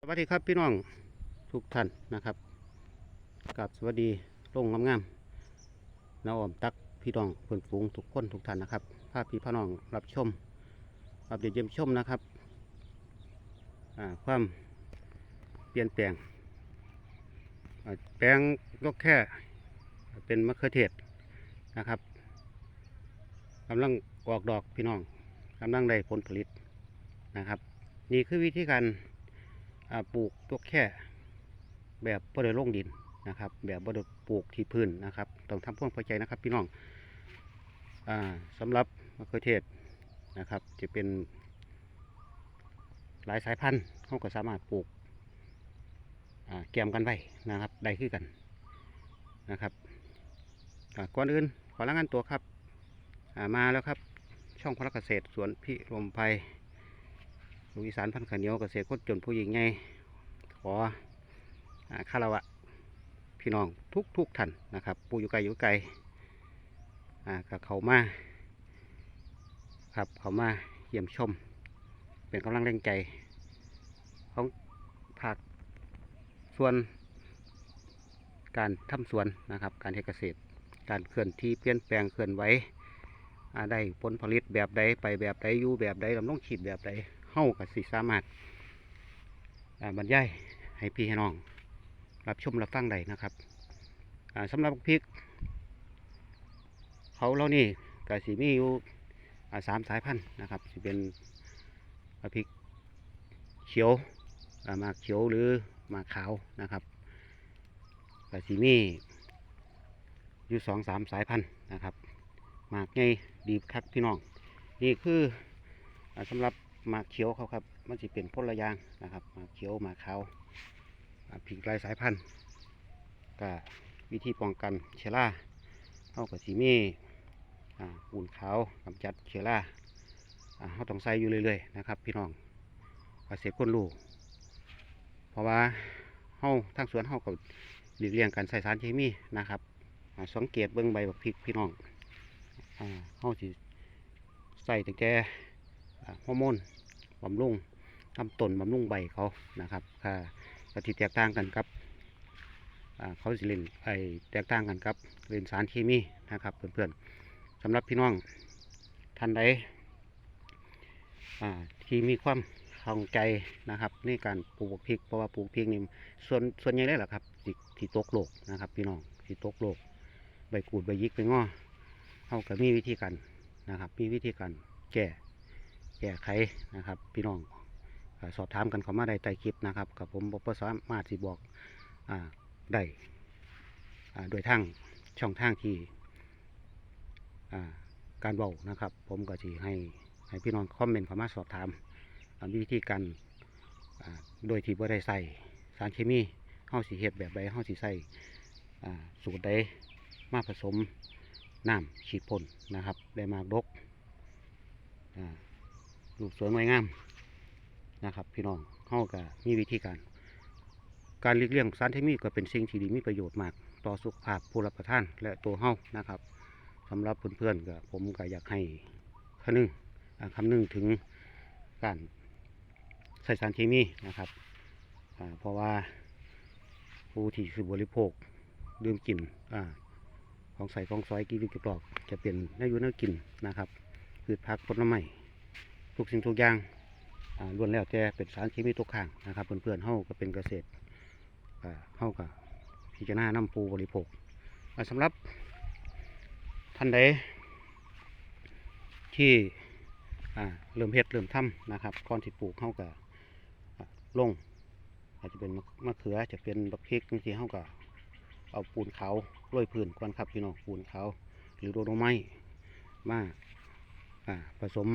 สวัสดีครับพี่น้องทุกท่านนะครับกับสวัสดีโรงงามๆน้าออมตักพี่น้องเพื่อนฝูงทุกคนทุกท่านนะครับภาพพี่พี่น้องรับชมอัปเดตเยี่ยมชมนะครับความเปลี่ยนแปลงแปลงก็แค่เป็นมะเขือเทศนะครับกำลังออกดอกพี่น้องกำลังได้ผลผลิตนะครับ นี่คือวิธีการ ปลูกตัวแค่แบบบ่ได้ลงดินนะครับ แบบบ่ได้ปลูกที่พื้นนะครับต้องทำความเข้าใจนะครับ พี่น้องอ่าสำหรับมะเขือเทศนะครับ จะเป็นหลายสายพันธุ์เขาก็สามารถปลูกแกมกันไว้นะครับได้คือกันนะครับก่อนอื่นขอรายงานตัวครับมาแล้วครับช่องพลักเกษตรสวนพิรมไพ ลูกอีสานพันข้าวเนียวเกษตรคนจนผู้หญิงไงขออ่าคารวะพี่น้องทุกทุกท่านนะครับผู้อยู่ไกลอยู่ไกลกับเขามาครับเขามาเยี่ยมชม เป็นกำลังแรงใจ ของภาคส่วน การทำสวนนะครับ การเกษตร การเคลื่อนที่เปลี่ยนแปลงเคลื่อนไหวอ่าได้ผลผลิตแบบใดไปแบบใดอยู่แบบใดลำลงฉีดแบบใดากับสิสามารถบรรยายให้พี่ให้น้อง รับชมรับฟังได้นะครับอ่าสำหรับพริก เขาเรานี่ก็สิมีอยู่สามสายพันธุ์นะครับสิเป็นพริกเขียวหมากเขียวหรือหมากขาวนะครับก็สิมีอยู่สองสามสายพันธุ์นะครับหมากไงดีคักพี่น้อง นี่คืออาสำหรับ มาเขียวเขาครับ มันจะเป็นพ่นระยางนะครับ มาเขียวมากขาวอ่าผิงไกลสายพันธุ์ก็วิธีป้องกันเชื้อราเข้ากับสีมีอ่าปูนขาวกำจัดเชื้อราเขาต้องใส่อยู่เรื่อยๆนะครับ พี่น้องเกษตรคนรู้เพราะว่าเขาทางสวนเขาก็หลีกเลี่ยงการใส่สารเคมีนะครับสังเกตเบื้องใบบักพริกพี่น้องอเขาสิใส่ตั้งแต่ ฮอร์โมนบำรุงทำต้นบำรุงใบเขานะครับค่ะก็ที่แตกต่างกันครับเขาสิเล่นไอแตกต่างกันครับเล่นสารเคมีนะครับเพื่อนๆสำหรับพี่น้องท่านใดที่มีความเข้าใจนะครับในการปลูกพริกเพราะว่าปลูกพริกนี่ส่วนส่วนใหญ่เลยแหละครับที่ที่ตกโลกนะครับพี่น้องที่ตกโลกใบกูดใบยิกใบง้อเขาก็มีวิธีการนะครับมีวิธีการแก้ แก้ไขนะครับ พี่น้องสอบถามกันเข้ามาได้ใต้คลิปนะครับกับผมบสามารถสิบอกอได้โดยทางช่องทางที่การเบานะครับ ผมก็จะให้ให้พี่น้องคอมเมนต์เข้ามาสอบถามวิธีการโดยที่บ่ได้ใส่สารเคมีเฮาสิเฮ็ดแบบใดเฮาสิใส่สูตรใดมาผสมน้ำฉีดพ่นนะครับ ได้มากดกอ่า รูปสวยงดงามนะครับ พี่น้องเฮาก็มีวิธีการ การเลีกเลี่ยงสารเคมีก็เป็นสิ่งที่ดีมีประโยชน์มาก ต่อสุขภาพผู้รับประทานและตัวเฮานะครับสำหรับเพื่อนๆก็ผมก็อยากให้คำนึงอ่าคำนึงถึงการใส่สารเคมีนะครับเพราะว่าผู้ที่คือบริโภคดื่มกินอของใส่ของซอยกินกินกรอกจะเป็นเนื้ออยู่นื้อกินนะครับพืชผักผลไม้ ทุกสิ่งทุกอย่างล้วนแล้วแต่เป็นสารเคมีตกค้างนะครับเพื่อนๆเฮาก็เป็นเกษตรอ่าเฮาก็พิจารณานำปูบริโภคสำหรับท่านใดที่เริ่มเฮ็ดเริ่มทำนะครับก่อนที่ปลูกเฮาก็อ่าลงอาจจะเป็นมะเขือจะเป็นบักพริกบางทีเฮาก็เอาปูนขาวโรยพื้นก่อนครับพี่น้องปูนขาวหรือโดโดไม้มาผสม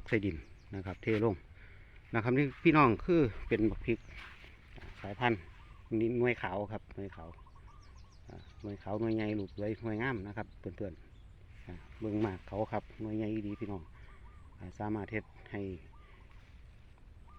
กใส่ดินนะครับ เทลงนะครับนี่พี่น้องคือเป็นบักพริกสายพันธุ์นี่หน่วยขาวครับหน่วยขาวหน่วยขาวหน่วยใหญ่หลุดไว้หน่วยงามนะครับเพื่อนๆเบิ่งมากเขาครับหน่วยใหญ่ดีพี่น้องสามารถเฮ็ดให้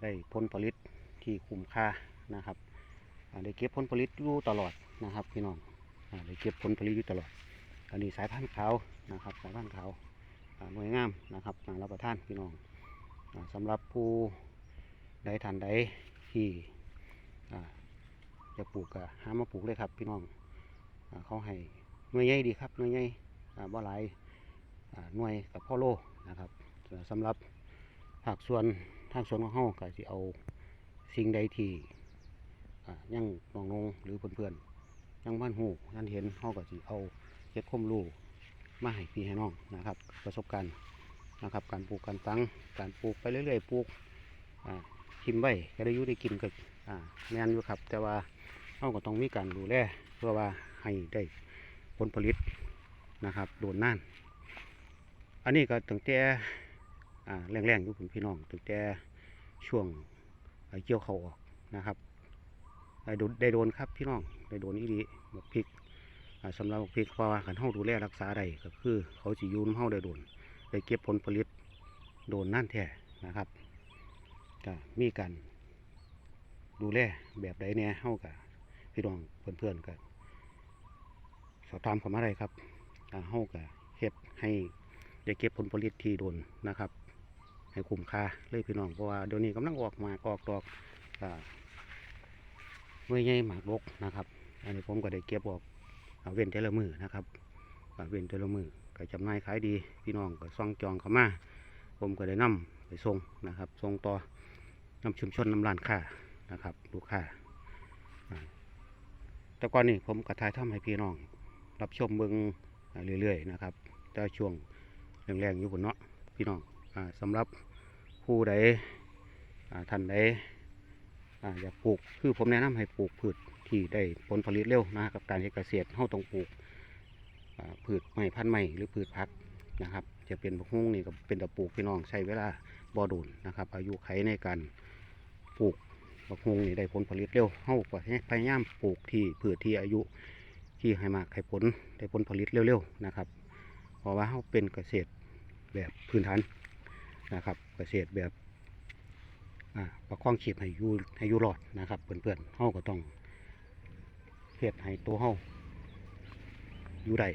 ได้ผลผลิตที่คุ้มค่านะครับได้เก็บผลผลิตอยู่ตลอดนะครับพี่น้องได้เก็บผลผลิตอยู่ตลอดอันนี้สายพันธุ์ขาวนะครับสายพันธุ์ขาวอ่า หน่วยงามนะครับนารับประทานพี่น้องอาสำหรับผู้ใดท่านใดที่อจะปลูกก็หามาปลูกเลยครับพี่น้องเขาให้หน่วยใหญ่ดีครับหน่วยใหญ่บ่หลายอ่าหน่วยกับพ่อโลนะครับสำหรับภาคส่วนทางส่วนของเฮาก็สิเอาสิ่งใดที่อ่ายังน้องๆหรือเพื่อนๆยังบ้านหูยันเห็นเฮาก็สิเอาเฮ็ดความรู้ มาให้พี่ให้น้องนะครับ ประสบการณ์นะครับ การปลูกการตั้งการปลูกไปเรื่อยๆปลูกทิมไว้ก็ได้ยู่ได้กินก็แม่นอยู่ครับ แต่ว่าเฮาก็ต้องมีการดูแลเพื่อว่าให้ได้ผลผลิตนะครับ โดนน่าน อันนี้ก็ตั้งแต่แรงๆอยู่คุณพี่น้องตั้งแต่ช่วงเกี่ยวเขาออกนะครับได้โดนครับพี่น้องได้โดนอีดีบักพริก สำหรับพริกเพราะว่าขันเฮาดูแลรักษาได้ก็คือ เขาสิยูนเฮาได้โดนได้เก็บผลผลิตโดนนั่นแท้นะครับก็มีการดูแลแบบใดเนี่ยเฮากับพี่น้องเพื่อนๆกันสอบถามเข้ามาได้ครับเฮากับเฮ็ดให้ได้เก็บผลผลิตที่โดนนะครับ ให้คุ้มค่าเลยพี่น้องเพราะว่าเดี๋ยวนี้กำลังออกมากออกดอกเมื่อใหญ่หมากรกนะครับ อันนี้ผมก็ได้เก็บออก เว้นแต่ละมือนะครับเว้นแต่ละมือก็จำนายขายดี พี่น้องก็ซ่องจองเข้ามา ผมก็ได้นำไปส่งนะครับส่งต่อนำชุมชนนำร้านค้านะครับลูกค้าแต่ก่อนนี้ผมก็ถ่ายทำให้พี่น้อง รับชมเบิงเรื่อยๆนะครับแต่ช่วงแรงๆอยู่บนเนาะพี่น้องอ่าสำหรับผู้ใดท่านใดออยากปลูกคือผมแนะนำให้ปลูกพืช ที่ได้ผลผลิตเร็วนะกับการเกษตรเฮาต้องปลูกอ่าพืชไม้พันธุ์ไม้หรือพืชพักนะครับ จะเป็นบักฮุ้งนี่ก็เป็นตะปลูกพี่น้องใช้เวลาบ่โดนนะครับ อายุไขในการปลูกบักฮุ้งนี่ได้ผลผลิตเร็วเฮาก็พยายามปลูกที่พืชที่อายุที่ให้มากให้ผลได้ผลผลิตเร็วๆนะครับ เพราะว่าเขาเป็นเกษตรแบบพื้นฐานนะครับ เกษตรแบบประคองชีพให้ยูให้ยูรอดนะครับเพื่อนๆเขาก็ต้อง ฮ็ดให้ตัวเขาอยู่ได้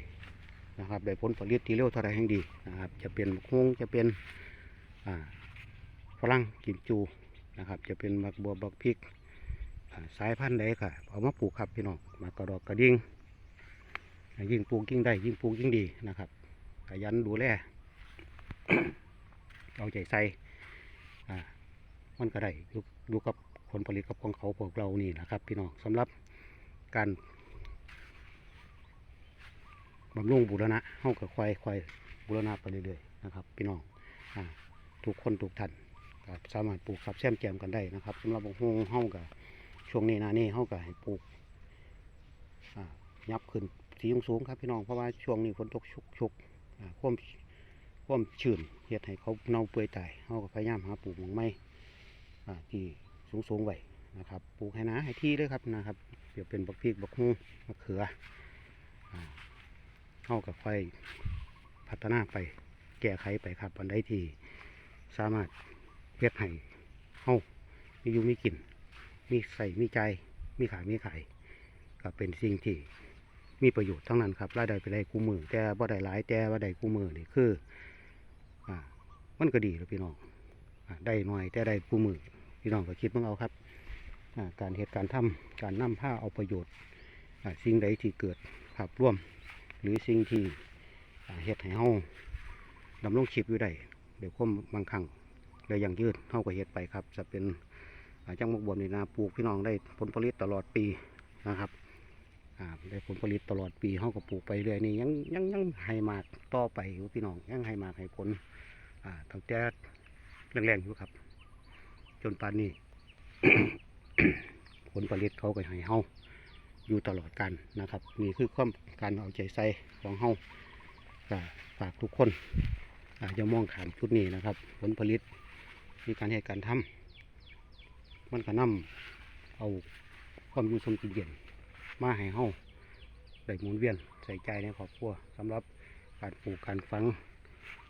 นะครับได้ผลผลิตที่เร็วเท่าไรแห่งดีนะครับ จะเป็นมะฮงจะเป็นฝรั่งกิมจูนะครับ จะเป็นมักบัวบักพริกสายพันธุ์ใดค่ะเอามาปลูกครับพี่น้องมากระดอกกระดิ่งยิ่งปลูกยิ่งได้ยิ่งปลูกยิ่งดีนะครับขยันดูแลเอาใจใส่มันก็ได้ดูดูกับผลผลิตกับของเขาพวกเรานี่นะครับ พี่น้องสำหรับ การบำรุงบูรณะเฮากับควายควายบูรณะไปเรื่อยๆนะครับ พี่น้องอทุกคนทุกท่านสามารถปลูกขับแซมแจมกันได้นะครับสำหรับบางฮงเฮากับช่วงนี้นานี่เฮากับปลูกยับขึ้นสีสูงครับพี่น้องเพราะว่าช่วงนี้ฝนตกชุกชุกความความชื้นเฮ็ดให้เขาเน่าเปื่อยตายเขาก็พยายามหาปลูกหมองไม้ที่สูงสูงไว้ นะครับปลูกให้นาให้ที่เลยครับนะครับเดี๋ยวเป็นบักพริกบักฮูมะเขืออ่าเข้าก็ค่อยพัฒนาไปแก้ไขไปครับอันใดที่สามารถเฮ็ดให้เฮามีอยู่มีกิน มีใส่มีใจ มีขายมีขายก็เป็นสิ่งที่มีประโยชน์ทั้งนั้นครับรายได้ไปได้คู่มือ แต่บ่ได้หลายแต่ว่าได้คู่มือนี่คืออ่ามันก็ดีแล้วพี่น้องอได้หน่อยแต่ได้คู่มือพี่น้องก็คิดเบิ่งเอาครับ การเหตุการณ์ทำการนำผ้าเอาประโยชน์สิ่งใดที่เกิดภาพร่วม หรือสิ่งที่เฮ็ดให้เฮาดำรงชีพอยู่ได้เดี๋ยวคมบางครั้งเลยยังยืดเฮาก็เฮ็ดไปครับ จะเป็นจังมกบวมในนาปลูกพี่น้องได้ผลผลิตตลอดปีนะครับได้ผลผลิตตลอดปีเขาก็ปลูกไปเรื่อยนี่ยังยังยังให้มากต่อไปอยู่พี่น้องยังให้มากให้ผลอ่าตั้งแต่แรงๆอยู่ครับ จนป่านนี้ ผลผลิตเขาก็ให้เฮาอยู่ตลอดกันนะครับนี่คือความการเอาใจใส่ของเฮาฝากทุกคนอาจะมองขามชุดนี้นะครับ ผลผลิตมีการให้การทำมันก็นำเอาความอยู่สมกินเย็นมาให้เฮาได้หมุนเวียนใส่ใจในครอบครัวสำหรับการปลูกการฝัง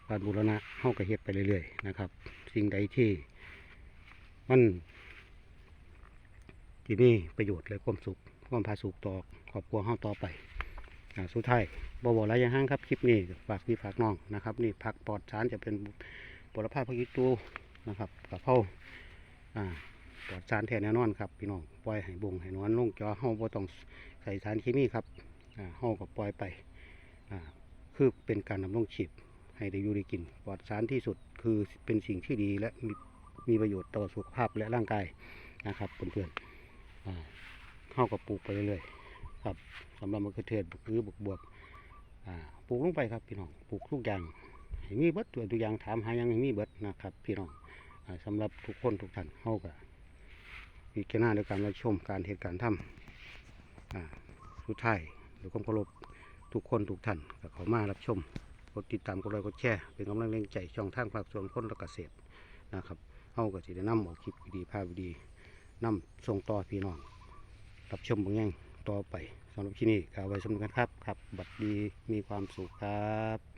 การบูรณะเฮาก็เฮ็ดไปเรื่อยๆนะครับ สิ่งใดที่มัน ที่มีประโยชน์และความสุขความพาสุขต่อครอบครัวเฮาต่อไปสุดท้ายบบอกอะไรย่างห้างครับคลิปนี้ฝากพี่ฝากน้องนะครับ นี่ผักปลอดสารจะเป็นปลภาพพักยิตูนะครับกะเพราปลอดสารแท้แน่นอนครับพี่น้องปล่อยให้บงให้นอนลงจอเฮาบ่ต้องใส่สารเคมีครับอ่าเฮาก็ปล่อยไปคือเป็นการดำรงชีพให้ได้อยู่ได้กินปลอดสารที่สุดคือเป็นสิ่งที่ดีและมีมีประโยชน์ต่อสุขภาพและร่างกายนะครับเพื่อนๆ เฮาก็ปลูกไปเรื่อยๆครับสำหรับมะเขือเทศหรือบวกบวกปลูกลงไปครับพี่น้องปลูกทุกอย่างมีเบิดตัวตัวอย่างถามหายังห้มีเบิดนะครับ พี่น้องอ่าสำหรับทุกคนทุกท่านเข้ากับพิจารณาในการรับชมการเหตุการณ์ทำสุดท้ายหรือความเคารพทุกคนทุกท่านก็เขามารับชมกดติดตามกดไลค์กดแชร์เป็นกำลังแรงใจช่องทางภาคส่วนคนละเกษตรนะครับเข้ากับสิได้นำออกคลิปดีภาพดี นำส่งต่อพี่น้องรับชมบางแง่งต่อไปสำหรับที่นี่กล่าวไว้สำหรับกันครับ ครับ บัดดีมีความสุขครับ